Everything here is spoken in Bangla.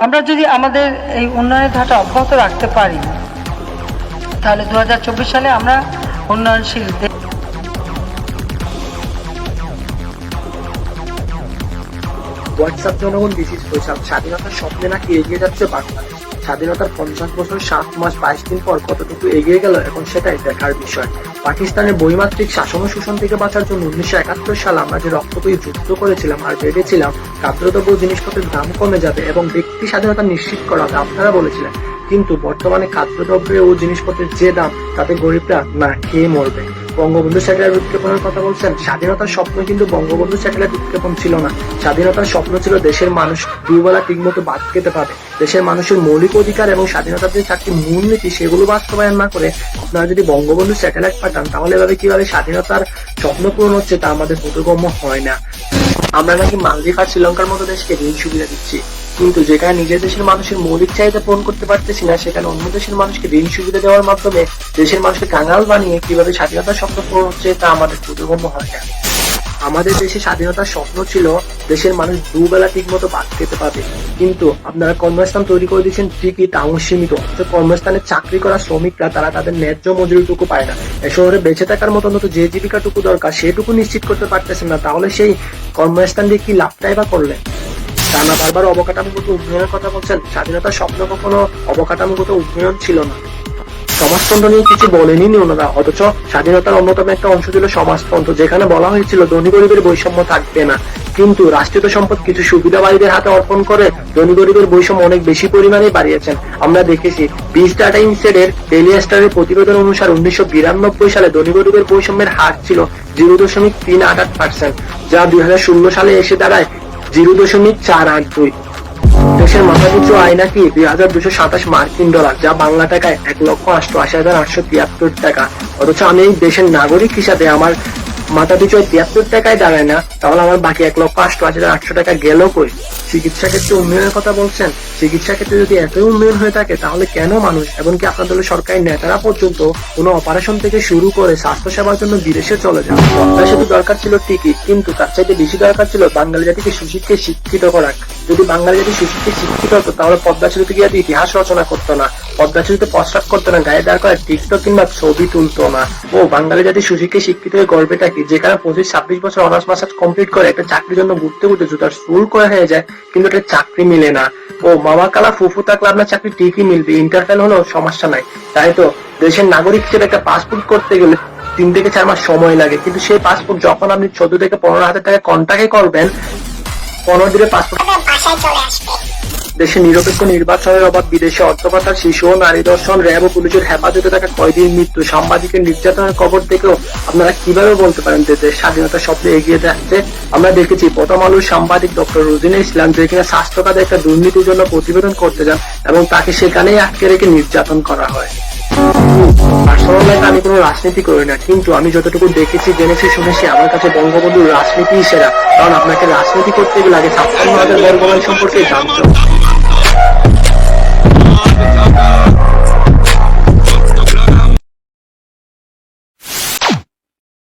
আমরা যদি আমাদের এই উন্নয়নের ধারা অব্যাহত রাখতে পারি, তাহলে দু হাজার চব্বিশ সালে আমরা উন্নয়নশীল হোয়াটসঅ্যাপ জনগণ বিশেষ প্রচার স্বাধীনতার স্বপ্নে নাকি এগিয়ে যাচ্ছে বাংলাদেশ? স্বাধীনতার পঞ্চাশ বছর, সাত মাস, বাইশ দিন পর কতটুকু এগিয়ে গেল এখন সেটাই দেখার বিষয়। পাকিস্তানের বৈমাত্রিক শাসন ও শোষণ থেকে বাঁচার জন্য উনিশশো একাত্তর সালে আমরা যে রক্তপয়ী যুদ্ধ করেছিলাম আর ভেবেছিলাম খাদ্যদ্রব্য জিনিসপত্রের দাম কমে যাবে এবং ব্যক্তি স্বাধীনতা নিশ্চিত করা হবে আপনারা বলেছিলেন। কিন্তু বর্তমানে খাদ্যদ্রব্যের ও জিনিসপত্রের যে দাম, তাতে গরিবরা না খেয়ে মরবে। বঙ্গবন্ধু স্যাটেলাইট উৎক্ষেপণের কথা বলছেন, স্বাধীনতার স্বপ্ন কিন্তু বঙ্গবন্ধু স্যাটেলাইট উৎক্ষেপণ ছিল না। স্বাধীনতার স্বপ্ন ছিল দেশের মানুষ দুবেলা ঠিকমতো ভাত খেতে পাবে। দেশের মানুষের মৌলিক অধিকার এবং স্বাধীনতার যে চারটি মূলনীতি সেগুলো বাস্তবায়ন না করে আপনারা যদি বঙ্গবন্ধু স্যাটেলাইট পাঠান, তাহলে এভাবে কীভাবে স্বাধীনতার স্বপ্ন পূরণ হচ্ছে তা আমাদের বোধগম্য হয় না। আমরা নাকি মালদ্বীপ আর শ্রীলঙ্কার মতো দেশকে ঋণ সুবিধা দিচ্ছি। কিন্তু যেখানে নিজের দেশের মানুষের মৌলিক চাহিদা পূরণ করতে পারতেছি না, সেখানে অন্য দেশের মানুষকে ঋণ সুবিধা দেওয়ার মাধ্যমে দেশের মানুষকে কাঙাল বানিয়ে কীভাবে স্বাধীনতার স্বপ্ন পূরণ হচ্ছে তা আমাদের বোধগম্য হয় না আমাদের দেশে স্বাধীনতার স্বপ্ন ছিল দেশের মানুষ দুবেলা ঠিক মতো ভাত খেতে পাবে কিন্তু আপনারা কর্মস্থান তৈরি করে দিচ্ছেন ঠিকই, তাও সীমিত। কর্মস্থানে চাকরি করা শ্রমিকরা, তারা তাদের ন্যায্য মজুরিটুকু পায় না। শহরে বেঁচে থাকার মতো অন্তত যে জীবিকাটুকু দরকার, সেটুকু নিশ্চিত করতে পারতেছেন না। তাহলে সেই কর্মস্থান দিয়ে কি লাভটাই বা করলেন? টানা বারবার অবকাঠামোগত উন্নয়নের কথা বলছেন, স্বাধীনতার স্বপ্ন কখনো অবকাঠামোগত উন্নয়ন ছিল না। সমাজতন্ত্র নিয়ে কিছু বলেনি ওনারা অথচ স্বাধীনতার অন্যতম একটা অংশ ছিল সমাজতন্ত্র, যেখানে বলা হয়েছিল ধনী গরিবের বৈষম্য থাকবে না। কিন্তু রাষ্ট্রীয় সম্পদ কিছু সুবিধাবাদীদের হাতে অর্পণ করে ধনী গরিবের বৈষম্য অনেক বেশি পরিমাণে বাড়িয়েছেন। আমরা দেখেছি বিশ ডাটা ইনসেডের ডেলি স্টারের প্রতিবেদন অনুসার উনিশশো বিরানব্বই সালে ধনী গরিবের বৈষম্যের হার ছিল জিরো দশমিক তিন আট আট পার্সেন্ট যা দুই হাজার ষোলো সালে এসে দাঁড়ায় জিরো দশমিক চার আট দুই। দেশের মাথাপিছু আয় নাকি দুই হাজার দুশো সাতাশ মার্কিন ডলার, যা বাংলা টাকায় এক লক্ষ অষ্টআশি হাজার আটশো তিয়াত্তর টাকা। অথচ আমি দেশের নাগরিক হিসাবে আমার মাথা পিছু তিয়াত্তর টাকায় দাঁড়ায় না, তাহলে আমার বাকি এক লক্ষ অষ্টআশি হাজার আটশো টাকা গেল কই? চিকিৎসা ক্ষেত্রে উন্নয়নের কথা বলছেন। চিকিৎসা ক্ষেত্রে যদি এতই উন্নয়ন হয়ে থাকে, তাহলে কেন মানুষ, এমনকি আপনার দলের সরকারি নেতারা পর্যন্ত কোনো অপারেশন থেকে শুরু করে স্বাস্থ্য সেবার জন্য বিদেশে চলে যান? পদ্মা সেতু দরকার ছিল ঠিকই, কিন্তু তার চাইতে বেশি দরকার ছিল বাঙালি জাতিকে সুশিক্ষে শিক্ষিত করা যদি বাঙালি জাতি সুশিক্ষে শিক্ষিত হতো, তাহলে পদ্মা সেতু থেকে ইতিহাস রচনা করতো না। পদ্মা সেতুতে প্রস্রাব করতো না, গায়ে দাঁড় করে টিকটক কিংবা ছবি তুলতো না। ও, বাঙালি জাতি সুশিক্ষে শিক্ষিত হয়ে গর্বেটা কি যেখানে পঁচিশ, ছাব্বিশ বছর অনার্স মাস্টার্স কমপ্লিট করে একটা চাকরির জন্য ঘুরতে ঘুরতে জুতার স্কুল করে হয়ে যায়, কিন্তু একটা চাকরি মিলে না। ও, মামা কালা ফুফু থাকলে আপনার চাকরি ঠিকই মিলবে। ইন্টারফেল হলেও সমস্যা নাই। তাই তো দেশের নাগরিক হিসেবে একটা পাসপোর্ট করতে গেলে তিন থেকে চার মাস সময় লাগে। কিন্তু সেই পাসপোর্ট যখন আপনি চোদ্দ থেকে পনেরো হাজার টাকা কন্টাকে করবেন, পনেরো দিনে পাসপোর্ট দেশে নিরপেক্ষ নির্বাচনের অভাব বিদেশে অর্থ পাচার শিশু ও নারী দর্শন, র্যাব ও পুলিশের হেফাজতে থাকা কয়েদির মৃত্যু। সাংবাদিকের নির্যাতনের খবর দেখেও আপনারা কীভাবে বলতে পারেন যে দেশ স্বাধীনতার স্বপ্নে এগিয়ে যাচ্ছে? আমরা দেখেছি প্রথম আলোর সাংবাদিক ডক্টর রোজিনা ইসলাম যে কিনা স্বাস্থ্য খাতে একটা দুর্নীতির জন্য প্রতিবেদন করতে যান এবং তাকে সেখানেই আটকে রেখে নির্যাতন করা হয়। পার্সোনাল আমি কোনো রাজনীতি করি না, কিন্তু আমি যতটুকু দেখেছি, জেনেছি, শুনেছি, আমার কাছে বঙ্গবন্ধুর রাজনীতি সেরা। কারণ আপনাকে রাজনীতি করতে গেলে আগে ছাপ্পান্ন হাজার সম্পর্কে জানতে